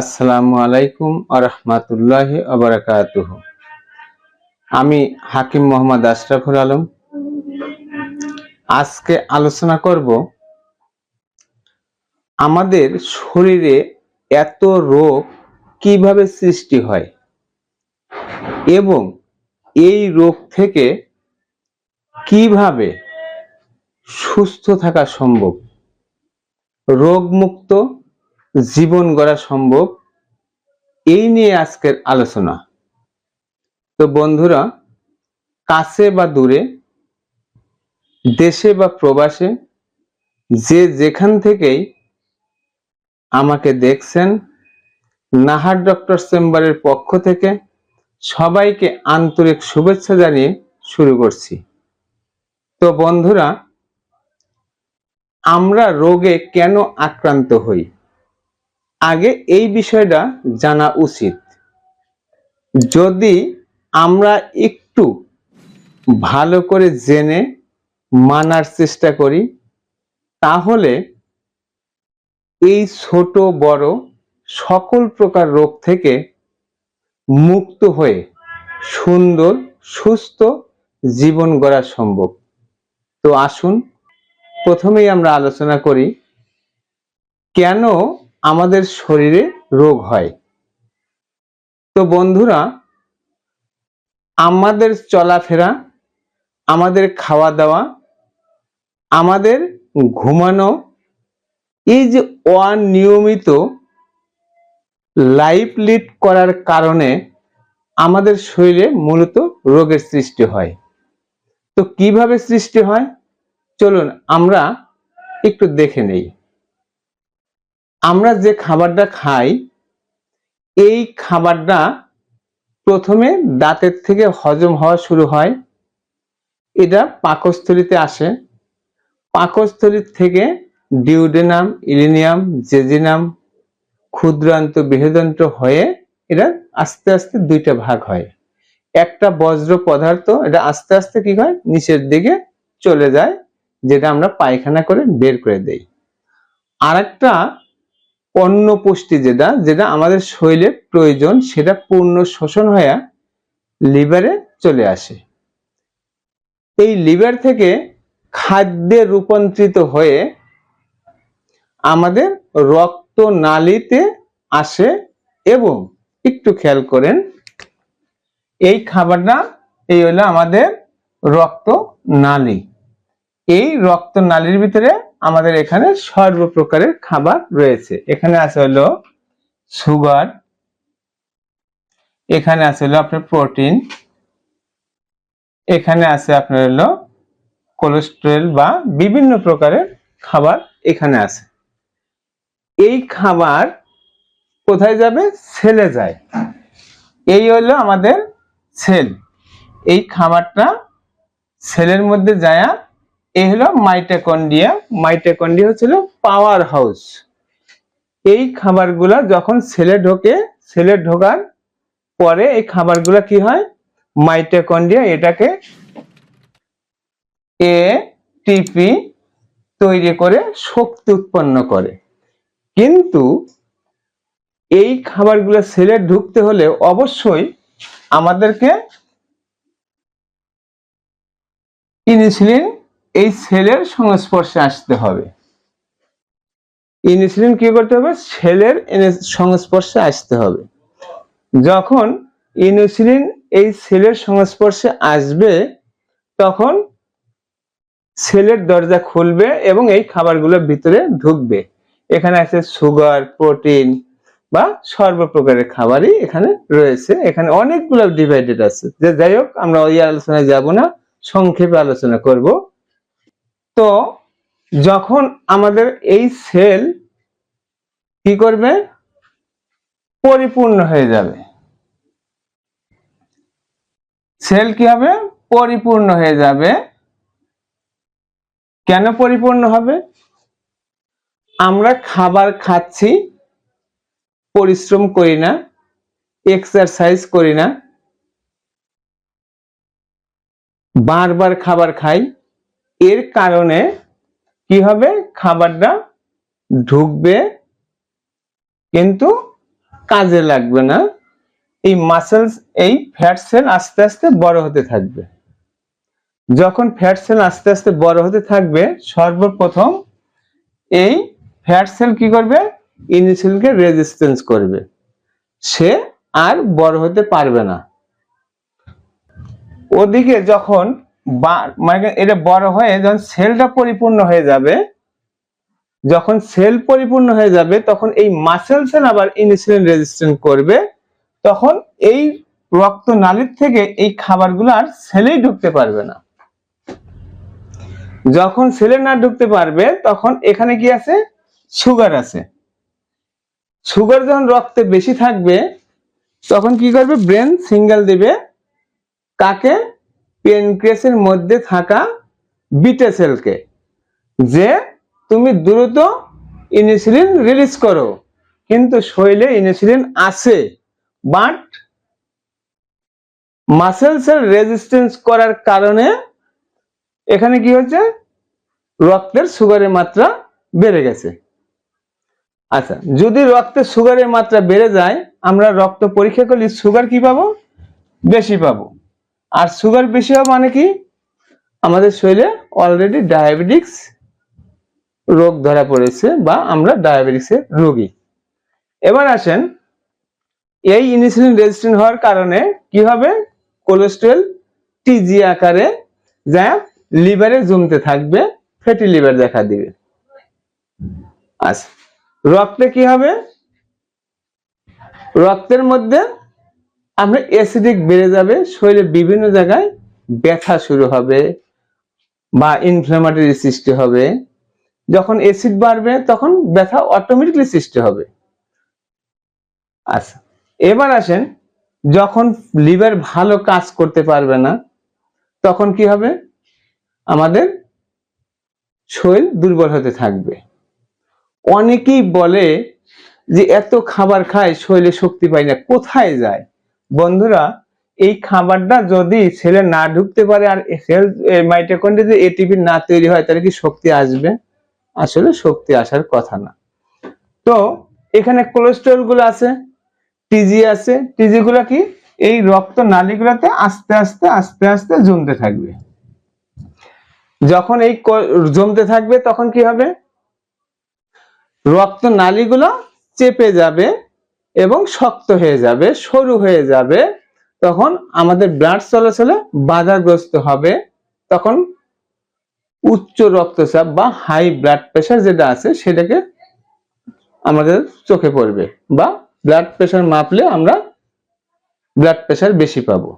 আসসালামু আলাইকুম আরহামাতুল্লাহ আবরাকাতুহ আমি হাকিম মোহাম্মদ আশরাফুল আলম। আজকে আলোচনা করব আমাদের শরীরে এত রোগ কীভাবে সৃষ্টি হয় এবং এই রোগ থেকে কীভাবে সুস্থ থাকা সম্ভব? রোগমুক্ত জীবন গড়া সম্ভব, এই নিয়ে আজকের আলোচনা। তো বন্ধুরা, কাছে বা দূরে, দেশে বা প্রবাসে, যে যেখান থেকেই আমাকে দেখছেন, নাহার ডক্টর চেম্বারের পক্ষ থেকে সবাইকে আন্তরিক শুভেচ্ছা জানিয়ে শুরু করছি। তো বন্ধুরা, আমরা রোগে কেন আক্রান্ত হই? আগে এই বিষয়টা জানা উচিত। যদি আমরা একটু ভালো করে জেনে মানার চেষ্টা করি, তাহলে এই ছোট বড় সকল প্রকার রোগ থেকে মুক্ত হয়ে সুন্দর, সুস্থ জীবন গড়া সম্ভব। তো আসুন, প্রথমেই আমরা আলোচনা করি, কেন আমাদের শরীরে রোগ হয়। তো বন্ধুরা, আমাদের চলাফেরা, আমাদের খাওয়া দাওয়া আমাদের ঘুমানো, এই যে অনিয়মিত লাইফ লিড করার কারণে আমাদের শরীরে মূলত রোগের সৃষ্টি হয়। তো কীভাবে সৃষ্টি হয়? চলুন আমরা একটু দেখে নেই। আমরা যে খাবারটা খাই, এই খাবারটা প্রথমে দাঁতের থেকে হজম হওয়া শুরু হয়। এটা পাকস্থলিতে আসে। পাকস্থলী থেকে ডিউডেনাম, ইলিনিয়াম, জেজিনাম, ক্ষুদ্রান্ত বৃহদন্ত্র হয়ে এটা আস্তে আস্তে দুইটা ভাগ হয়। একটা বজ্র পদার্থ, এটা আস্তে আস্তে কি হয়? নিচের দিকে চলে যায়, যেটা আমরা পায়খানা করে বের করে দেই। আরেকটা অন্য পুষ্টি যেটা যেটা আমাদের শরীরে প্রয়োজন, সেটা পূর্ণ শোষণ হয়ে লিভারে চলে আসে। এই লিভার থেকে খাদ্যে রূপান্তরিত হয়ে আমাদের রক্ত নালীতে আসে এবং একটু খেয়াল করেন, এই খাবারটা, এই হলো আমাদের রক্ত নালী এই রক্ত নালীর ভিতরে আমাদের এখানে সর্বপ্রকারের খাবার রয়েছে। এখানে আছে হলো সুগার, এখানে আছে হলো আপনার প্রোটিন, এখানে আছে আপনার হলো কোলেস্ট্রল বা বিভিন্ন প্রকারের খাবার এখানে আছে। এই খাবার কোথায় যাবে? সেলে যায়। এই হলো আমাদের সেল। এই খাবারটা সেলের মধ্যে যায় এই হলো মাইটোকন্ড্রিয়া মাইটোকন্ড্রিয়া হচ্ছিল পাওয়ার হাউস এই খাবারগুলা যখন সেলে ঢোকে সেলে ঢোকার পরে এই খাবারগুলা কি হয়? মাইটোকন্ড্রিয়া এটাকে এ টিপি তৈরি করে শক্তি উৎপন্ন করে। কিন্তু এই খাবারগুলো সেলে ঢুকতে হলে অবশ্যই আমাদেরকে ইনসুলিন এই সেলের সংস্পর্শে আসতে হবে। ইনসুলিন কি করতে হবে? সেলের সংস্পর্শে আসতে হবে। যখন ইনসুলিন এই সেলের সংস্পর্শে আসবে, তখন সেলের দরজা খুলবে এবং এই খাবারগুলোর ভিতরে ঢুকবে। এখানে আছে সুগার, প্রোটিন বা সর্বপ্রকারের খাবারই এখানে রয়েছে। এখানে অনেকগুলো ডিভাইডেড আছে। যে যাই হোক, আমরা ওই আলোচনায় যাব না। সংক্ষেপে আলোচনা করব। তো যখন আমাদের এই সেল কি করবে? পরিপূর্ণ হয়ে যাবে। সেল কি হবে? পরিপূর্ণ হয়ে যাবে। কেন পরিপূর্ণ হবে? আমরা খাবার খাচ্ছি, পরিশ্রম করি না এক্সারসাইজ করি না। বারবার খাবার খাই। এর কারণে কি হবে? খাবারটা ঢুকবে, কিন্তু কাজে লাগবে না। এই মাসেলস এই ফ্যাট সেল আস্তে আস্তে বড় হতে থাকবে। যখন ফ্যাট সেল আস্তে আস্তে বড় হতে থাকবে, সর্বপ্রথম এই ফ্যাট সেল কি করবে? ইনসুলিনকে রেজিস্ট্যান্স করবে। সে আর বড় হতে পারবে না। ওদিকে যখন মানে এটা বড় হয়ে যখন সেলটা পরিপূর্ণ হয়ে যাবে, যখন সেল পরিপূর্ণ হয়ে যাবে, তখন এই মাসেল সেল আবার ইনসুলিন রেজিস্ট্যান্ট করবে, তখন এই রক্ত নালীর থেকে এই খাবারগুলো আর সেলেই ঢুকতে পারবে না। যখন সেলে না ঢুকতে পারবে, তখন এখানে কি আছে? সুগার আছে। সুগার যখন রক্তে বেশি থাকবে, তখন কি করবে? ব্রেন সিঙ্গেল দিবে। কাকে? পেনক্রিয়াসের মধ্যে থাকা বিটা সেলকে যে তুমি দ্রুত ইনসুলিন রিলিজ করো। কিন্তু শরীরে ইনসুলিন আছে বাট মাসেল সেল রেজিস্ট্যান্স করার কারণে এখানে কি হচ্ছে রক্তের সুগারের মাত্রা বেড়ে গেছে। আচ্ছা যদি রক্তে সুগারের মাত্রা বেড়ে যায়, আমরা রক্ত পরীক্ষা করলে সুগার কি পাবো? বেশি পাবো। আর সুগার বেশি হওয়া মানে কি? আমাদের শরীরে অলরেডি ডায়াবেটিক্স রোগ ধরা পড়েছে বা আমরা ডায়াবেটিক্সের রোগী। এবার আসেন, এই ইনসুলিন রেজিস্ট্যান্ট হওয়ার কারণে কি হবে? কোলেস্টেরল টিজি আকারে যা লিভারে জমতে থাকবে ফ্যাটি লিভার দেখা দিবে। আচ্ছা রক্তে কি হবে? রক্তের মধ্যে আমরা অ্যাসিডিক বেড়ে যাবে, শরীরে বিভিন্ন জায়গায় ব্যথা শুরু হবে বা ইনফ্লামেটরি সৃষ্টি হবে। যখন অ্যাসিড বাড়বে, তখন ব্যথা অটোমেটিকলি সৃষ্টি হবে। আচ্ছা এবার আসেন, যখন লিভার ভালো কাজ করতে পারবে না, তখন কি হবে? আমাদের শরীর দুর্বল হতে থাকবে। অনেকেই বলে যে, এত খাবার খায়, শরীরে শক্তি পাই না, কোথায় যায়? বন্ধুরা, এই খাবারটা যদি ছেলে না ঢুকতে পারে আর সেল মাইটোকন্ড্রিয়া যদি এটিপি না তৈরি হয়, তাহলে কি শক্তি আসবে? আসলে শক্তি আসার কথা না। তো, এখানে কোলেস্টেরলগুলো আছে টিজি আছে। টিজি গুলো কি? এই রক্ত নালীগুলোতে আস্তে আস্তে আস্তে আস্তে জমতে থাকবে। যখন এই জমতে থাকবে, তখন কি হবে? রক্ত নালীগুলো চেপে যাবে। এবং শক্ত হয়ে যাবে, সরু হয়ে যাবে, তখন আমাদের ব্লাড চলাচলে বাধাগ্রস্ত হবে। তখন উচ্চ রক্তচাপ বা হাই ব্লাড প্রেশার যেটা আছে, সেটাকে আমাদের চোখে পড়বে বা ব্লাড প্রেশার মাপলে আমরা ব্লাড প্রেশার বেশি পাবো।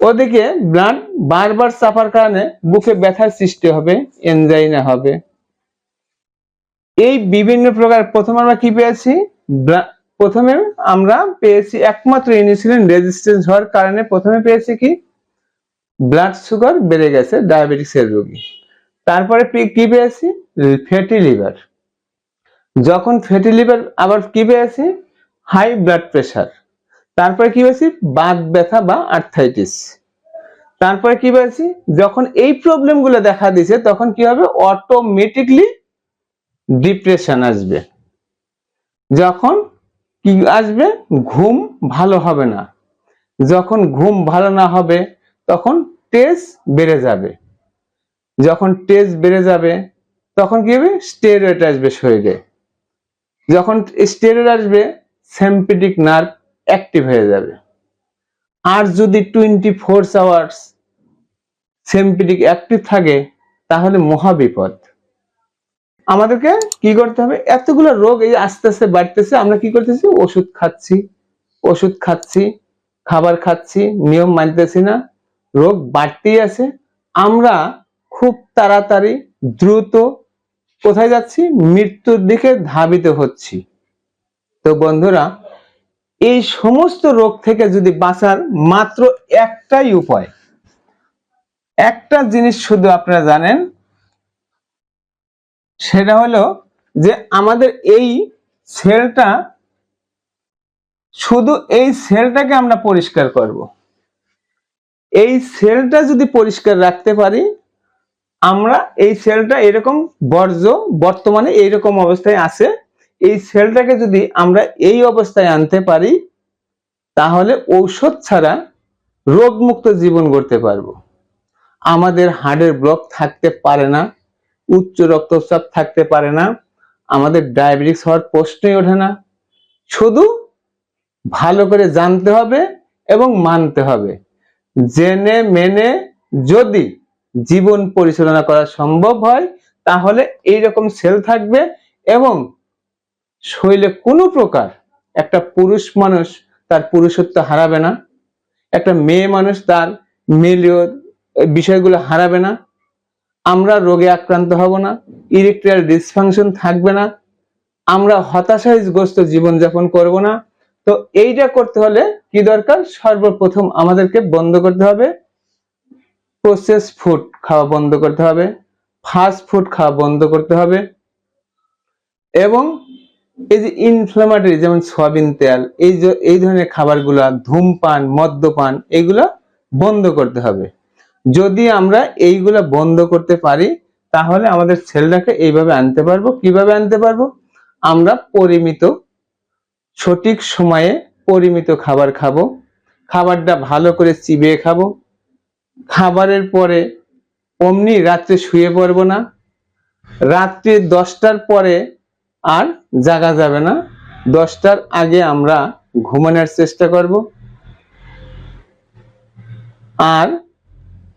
ওদিকে ব্লাড বারবার চাপার কারণে বুকে ব্যথার সৃষ্টি হবে এনজাইনা হবে। এই বিভিন্ন প্রকার, প্রথম আমরা কি পেয়েছি? প্রথমে আমরা পেয়েছি একমাত্র ইনসুলিন রেজিস্ট্যান্স হওয়ার কারণে প্রথমে পেয়েছি কি? ব্লাড সুগার বেড়ে গেছে ডায়াবেটিক্সের রোগী। তারপরে কি পেয়েছি? ফ্যাটি লিভার যখন ফ্যাটি লিভার আবার কি পেয়েছি? হাই ব্লাড প্রেশার তারপরে কি পেয়েছি? বাত ব্যথা বা আর্থাইটিস তারপরে কি পেয়েছি? যখন এই প্রবলেমগুলো দেখা দিছে, তখন কি হবে? অটোমেটিকলি ডিপ্রেশন আসবে। যখন কি আসবে? ঘুম ভালো হবে না। যখন ঘুম ভালো না হবে, তখন টেস্ট বেড়ে যাবে। যখন টেস্ট বেড়ে যাবে, তখন কি হবে? স্টেরয়েড আসবে শরীরে। যখন স্টেরয়েড আসবে সেম্পিটিক নার্ভ অ্যাক্টিভ হয়ে যাবে। আর যদি twenty four hours sympathetic active থাকে, তাহলে মহাবিপদ। আমাদেরকে কি করতে হবে? এতগুলো রোগ এই আস্তে আস্তে বাড়তেছে, আমরা কি করতেছি? ওষুধ খাচ্ছি ওষুধ খাচ্ছি, খাবার খাচ্ছি, নিয়ম মানতেছি না। রোগ বাড়তেই আছে। আমরা খুব তাড়াতাড়ি, দ্রুত কোথায় যাচ্ছি? মৃত্যুর দিকে ধাবিত হচ্ছি। তো বন্ধুরা, এই সমস্ত রোগ থেকে যদি বাঁচার মাত্র একটাই উপায়। একটা জিনিস শুধু আপনারা জানেন সেটা হলো যে আমাদের এই সেলটা, শুধু এই সেলটাকে আমরা পরিষ্কার করব। এই সেলটা যদি পরিষ্কার রাখতে পারি, আমরা এই সেলটা এরকম বর্জ্য বর্তমানে এইরকম অবস্থায় আছে, এই সেলটাকে যদি আমরা এই অবস্থায় আনতে পারি, তাহলে ঔষধ ছাড়া রোগমুক্ত জীবন গড়তে পারব। আমাদের হার্টের ব্লক থাকতে পারে না। উচ্চ রক্তচাপ থাকতে পারে না, আমাদের ডায়াবেটিস হওয়ার প্রশ্নই ওঠে না। শুধু ভালো করে জানতে হবে এবং মানতে হবে। জেনে মেনে যদি জীবন পরিচালনা করা সম্ভব হয়, তাহলে এই রকম সেল থাকবে এবং শরীরে কোনো প্রকার একটা পুরুষ মানুষ তার পুরুষত্ব হারাবে না, একটা মেয়ে মানুষ তার মেলীয় বিষয়গুলো হারাবে না। আমরা রোগে আক্রান্ত হব না ইরেকটাইল ডিসফাংশন থাকবে না, আমরা হতাশাগ্রস্ত জীবনযাপন করব না। তো এইটা করতে হলে কি দরকার? সর্বপ্রথম আমাদেরকে বন্ধ করতে হবে। প্রসেস ফুড খাওয়া বন্ধ করতে হবে। ফাস্ট ফুড খাওয়া বন্ধ করতে হবে। এবং এই যে ইনফ্লামেটরি যেমন সয়াবিন তেল, এই যে, এই ধরনের খাবারগুলা ধূমপান, মদ্যপান, এগুলা বন্ধ করতে হবে। যদি আমরা এইগুলা বন্ধ করতে পারি, তাহলে আমাদের ছেলেটাকে এইভাবে আনতে পারব। কীভাবে আনতে পারব? আমরা পরিমিত, সঠিক সময়ে পরিমিত খাবার খাব। খাবারটা ভালো করে চিবিয়ে খাব। খাবারের পরে অমনি রাত্রে শুয়ে পড়ব না। রাত্রি দশটার পরে আর জাগা যাবে না। দশটার আগে আমরা ঘুমানোর চেষ্টা করব। আর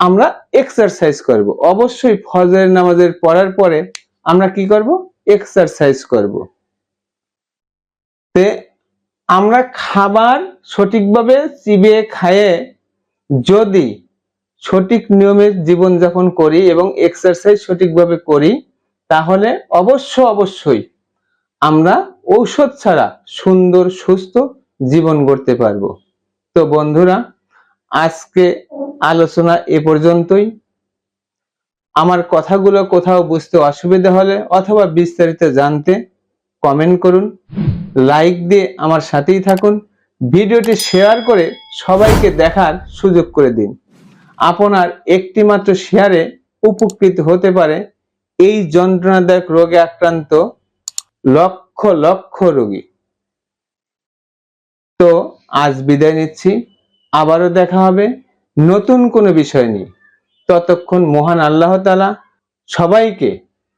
আমরা এক্সারসাইজ করব। অবশ্যই ফজরের নামাজের পড়ার পরে আমরা কি করব? এক্সারসাইজ করব। তে আমরা খাবার সঠিকভাবে চিবিয়ে খায়ে যদি সঠিক নিয়মে জীবনযাপন করি এবং এক্সারসাইজ সঠিকভাবে করি, তাহলে অবশ্য অবশ্যই আমরা ঔষধ ছাড়া সুন্দর, সুস্থ জীবন গড়তে পারব। তো বন্ধুরা, আজকে আলোচনা এ পর্যন্তই। আমার কথাগুলো কোথাও বুঝতে অসুবিধা হলে অথবা বিস্তারিত জানতে কমেন্ট করুন লাইক দিয়ে আমার সাথেই থাকুন, ভিডিওটি শেয়ার করে সবাইকে দেখার সুযোগ করে দিন। আপনার একটিমাত্র শেয়ারে উপকৃত হতে পারে এই যন্ত্রণাদায়ক রোগে আক্রান্ত লক্ষ লক্ষ রোগী। তো আজ বিদায় নিচ্ছি, আবারও দেখা হবে। নতুন কোনো বিষয় নিয়ে। ততক্ষণ মহান আল্লাহ তালা সবাইকে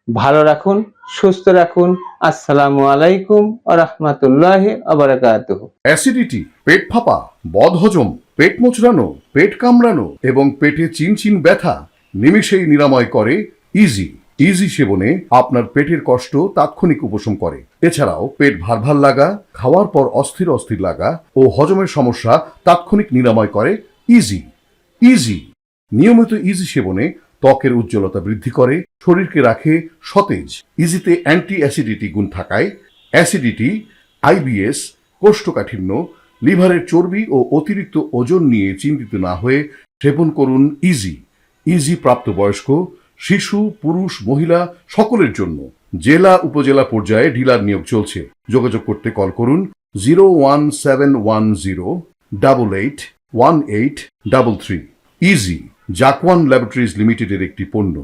ভালো রাখুন, সুস্থ রাখুন। আসসালামু আলাইকুম রহমতুল্লাহ আবরাকাতুহ অ্যাসিডিটি, পেট ফাঁপা, বদহজম, পেট মোচড়ানো, পেট কামড়ানো এবং পেটে চিনচিন ব্যথা নিমিষেই নিরাময় করে ইজি ইজি সেবনে আপনার পেটের কষ্ট তাৎক্ষণিক উপশম করে। এছাড়াও পেট ভার ভার লাগা, খাওয়ার পর অস্থির অস্থির লাগা ও হজমের সমস্যা তাৎক্ষণিক নিরাময় করে ইজি ইজি নিয়মিত ইজি সেবনে ত্বকের উজ্জ্বলতা বৃদ্ধি করে, শরীরকে রাখে সতেজ। ইজিতে অ্যান্টি অ্যাসিডিটি গুণ থাকায় অ্যাসিডিটি আইবিএস কোষ্ঠকাঠিন্য, লিভারের চর্বি ও অতিরিক্ত ওজন নিয়ে চিন্তিত না হয়ে সেবন করুন ইজি ইজি প্রাপ্তবয়স্ক, শিশু, পুরুষ, মহিলা সকলের জন্য। জেলা, উপজেলা পর্যায়ে ডিলার নিয়োগ চলছে। যোগাযোগ করতে কল করুন zero one seven one zero double eight one eight double three. Easy জাকওয়ান laboratories লিমিটেডের একটি পণ্য।